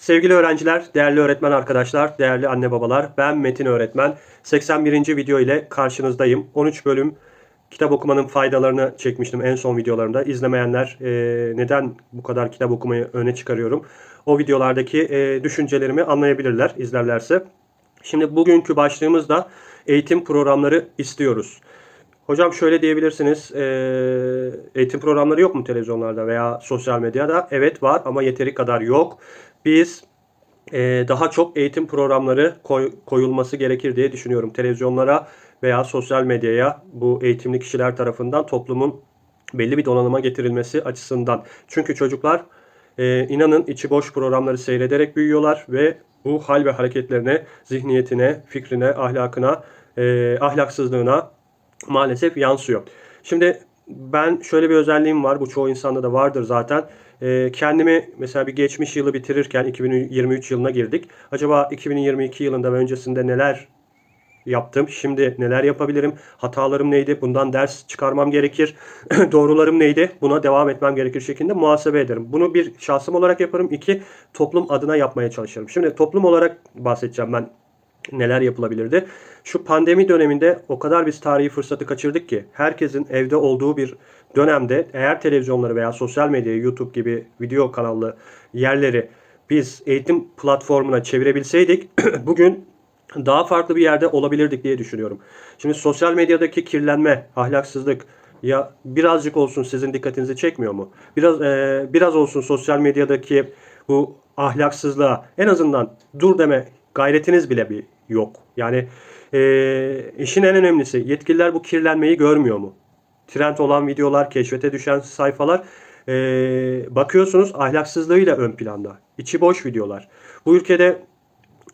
Sevgili öğrenciler, değerli öğretmen arkadaşlar, değerli anne babalar, ben Metin öğretmen. 81. video ile karşınızdayım. 13 bölüm kitap okumanın faydalarını çekmiştim en son videolarımda. İzlemeyenler e, neden bu kadar kitap okumayı öne çıkarıyorum? O videolardaki e, düşüncelerimi anlayabilirler izlerlerse. Şimdi bugünkü başlığımız da eğitim programları istiyoruz. Hocam şöyle diyebilirsiniz, e, eğitim programları yok mu televizyonlarda veya sosyal medyada? Evet var ama yeteri kadar yok. Biz e, daha çok eğitim programları koy- koyulması gerekir diye düşünüyorum. Televizyonlara veya sosyal medyaya bu eğitimli kişiler tarafından toplumun belli bir donanıma getirilmesi açısından. Çünkü çocuklar e, inanın içi boş programları seyrederek büyüyorlar ve bu hal ve hareketlerine, zihniyetine, fikrine, ahlakına, e, ahlaksızlığına maalesef yansıyor. Şimdi ben şöyle bir özelliğim var. Bu çoğu insanda da vardır zaten. Ee, kendimi mesela bir geçmiş yılı bitirirken 2023 yılına girdik. Acaba 2022 yılında ve öncesinde neler yaptım? Şimdi neler yapabilirim? Hatalarım neydi? Bundan ders çıkarmam gerekir. Doğrularım neydi? Buna devam etmem gerekir şeklinde muhasebe ederim. Bunu bir şahsım olarak yaparım. İki toplum adına yapmaya çalışırım. Şimdi toplum olarak bahsedeceğim ben neler yapılabilirdi. Şu pandemi döneminde o kadar biz tarihi fırsatı kaçırdık ki herkesin evde olduğu bir dönemde eğer televizyonları veya sosyal medyayı YouTube gibi video kanallı yerleri biz eğitim platformuna çevirebilseydik bugün daha farklı bir yerde olabilirdik diye düşünüyorum. Şimdi sosyal medyadaki kirlenme, ahlaksızlık ya birazcık olsun sizin dikkatinizi çekmiyor mu? Biraz e, biraz olsun sosyal medyadaki bu ahlaksızlığa en azından dur deme gayretiniz bile bir yok. Yani e, işin en önemlisi yetkililer bu kirlenmeyi görmüyor mu? Trend olan videolar, keşfete düşen sayfalar e, bakıyorsunuz ahlaksızlığıyla ön planda. İçi boş videolar. Bu ülkede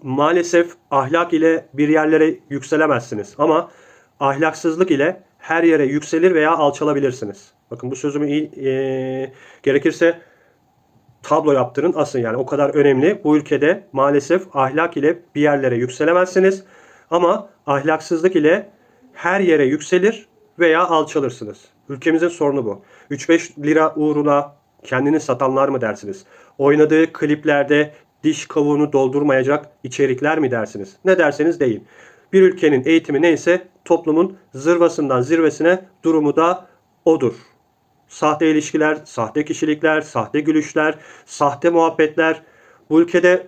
maalesef ahlak ile bir yerlere yükselemezsiniz. Ama ahlaksızlık ile her yere yükselir veya alçalabilirsiniz. Bakın bu sözümü iyi, e, gerekirse tablo yaptırın asın yani o kadar önemli. Bu ülkede maalesef ahlak ile bir yerlere yükselemezsiniz. Ama ahlaksızlık ile her yere yükselir veya alçalırsınız. Ülkemizin sorunu bu. 3-5 lira uğruna kendini satanlar mı dersiniz? Oynadığı kliplerde diş kavuğunu doldurmayacak içerikler mi dersiniz? Ne derseniz deyin. Bir ülkenin eğitimi neyse toplumun zırvasından zirvesine durumu da odur. Sahte ilişkiler, sahte kişilikler, sahte gülüşler, sahte muhabbetler. Bu ülkede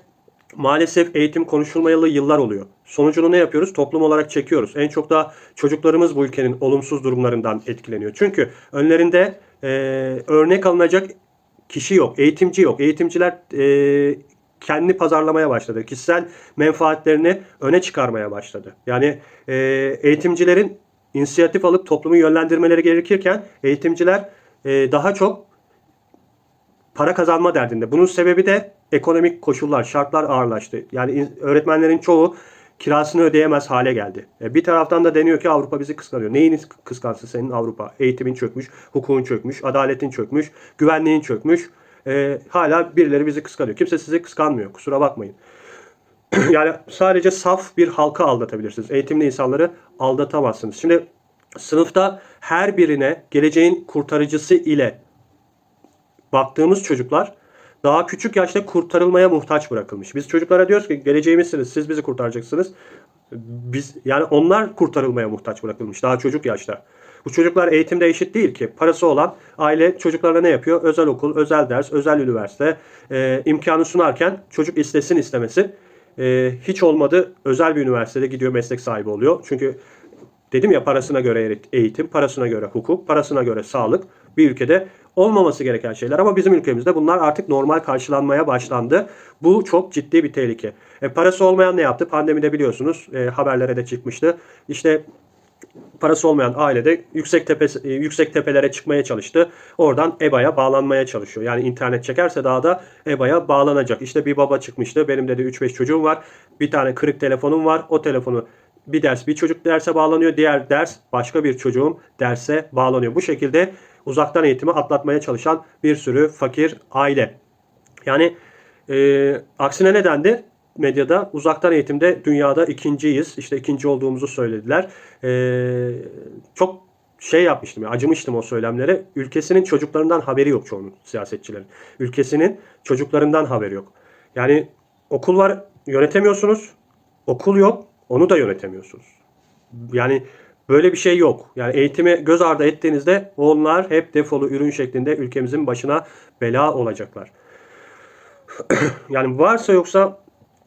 maalesef eğitim konuşulmayalı yıllar oluyor. Sonucunu ne yapıyoruz? Toplum olarak çekiyoruz. En çok da çocuklarımız bu ülkenin olumsuz durumlarından etkileniyor. Çünkü önlerinde e, örnek alınacak kişi yok, eğitimci yok. Eğitimciler e, kendini pazarlamaya başladı. Kişisel menfaatlerini öne çıkarmaya başladı. Yani e, eğitimcilerin inisiyatif alıp toplumu yönlendirmeleri gerekirken eğitimciler e, daha çok para kazanma derdinde. Bunun sebebi de ekonomik koşullar, şartlar ağırlaştı. Yani in- öğretmenlerin çoğu kirasını ödeyemez hale geldi. E, bir taraftan da deniyor ki Avrupa bizi kıskanıyor. Neyini kıskansın senin Avrupa? Eğitimin çökmüş, hukukun çökmüş, adaletin çökmüş, güvenliğin çökmüş. E, hala birileri bizi kıskanıyor. Kimse sizi kıskanmıyor. Kusura bakmayın. yani sadece saf bir halka aldatabilirsiniz. Eğitimli insanları aldatamazsınız. Şimdi sınıfta her birine geleceğin kurtarıcısı ile baktığımız çocuklar daha küçük yaşta kurtarılmaya muhtaç bırakılmış. Biz çocuklara diyoruz ki geleceğimizsiniz, siz bizi kurtaracaksınız. Biz yani onlar kurtarılmaya muhtaç bırakılmış daha çocuk yaşta. Bu çocuklar eğitimde eşit değil ki. Parası olan aile çocuklarına ne yapıyor? Özel okul, özel ders, özel üniversite e, imkanı sunarken çocuk istesin istemesi e, hiç olmadı özel bir üniversitede gidiyor meslek sahibi oluyor. Çünkü dedim ya parasına göre eğitim, parasına göre hukuk, parasına göre sağlık bir ülkede olmaması gereken şeyler. Ama bizim ülkemizde bunlar artık normal karşılanmaya başlandı. Bu çok ciddi bir tehlike. E, parası olmayan ne yaptı? Pandemide biliyorsunuz e, haberlere de çıkmıştı. İşte parası olmayan ailede yüksek tepe e, yüksek tepelere çıkmaya çalıştı. Oradan EBA'ya bağlanmaya çalışıyor. Yani internet çekerse daha da EBA'ya bağlanacak. İşte bir baba çıkmıştı. Benim dedi 3-5 çocuğum var. Bir tane kırık telefonum var. O telefonu bir ders bir çocuk derse bağlanıyor. Diğer ders başka bir çocuğum derse bağlanıyor. Bu şekilde uzaktan eğitimi atlatmaya çalışan bir sürü fakir aile. Yani e, aksine ne dendi? Medyada uzaktan eğitimde dünyada ikinciyiz. İşte ikinci olduğumuzu söylediler. E, çok şey yapmıştım ya acımıştım o söylemlere. Ülkesinin çocuklarından haberi yok çoğunun siyasetçilerin. Ülkesinin çocuklarından haberi yok. Yani okul var yönetemiyorsunuz. Okul yok onu da yönetemiyorsunuz. Yani böyle bir şey yok. Yani eğitimi göz ardı ettiğinizde onlar hep defolu ürün şeklinde ülkemizin başına bela olacaklar. yani varsa yoksa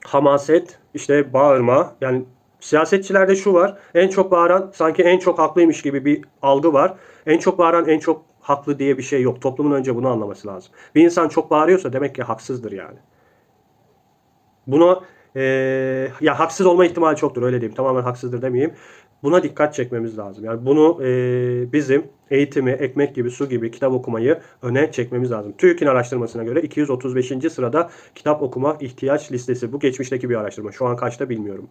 hamaset, işte bağırma. Yani siyasetçilerde şu var. En çok bağıran sanki en çok haklıymış gibi bir algı var. En çok bağıran en çok haklı diye bir şey yok. Toplumun önce bunu anlaması lazım. Bir insan çok bağırıyorsa demek ki haksızdır yani. Bunu eee, ya haksız olma ihtimali çoktur öyle diyeyim. Tamamen haksızdır demeyeyim. Buna dikkat çekmemiz lazım. Yani bunu eee, bizim eğitimi, ekmek gibi, su gibi kitap okumayı öne çekmemiz lazım. TÜİK'in araştırmasına göre 235. sırada kitap okuma ihtiyaç listesi. Bu geçmişteki bir araştırma. Şu an kaçta bilmiyorum.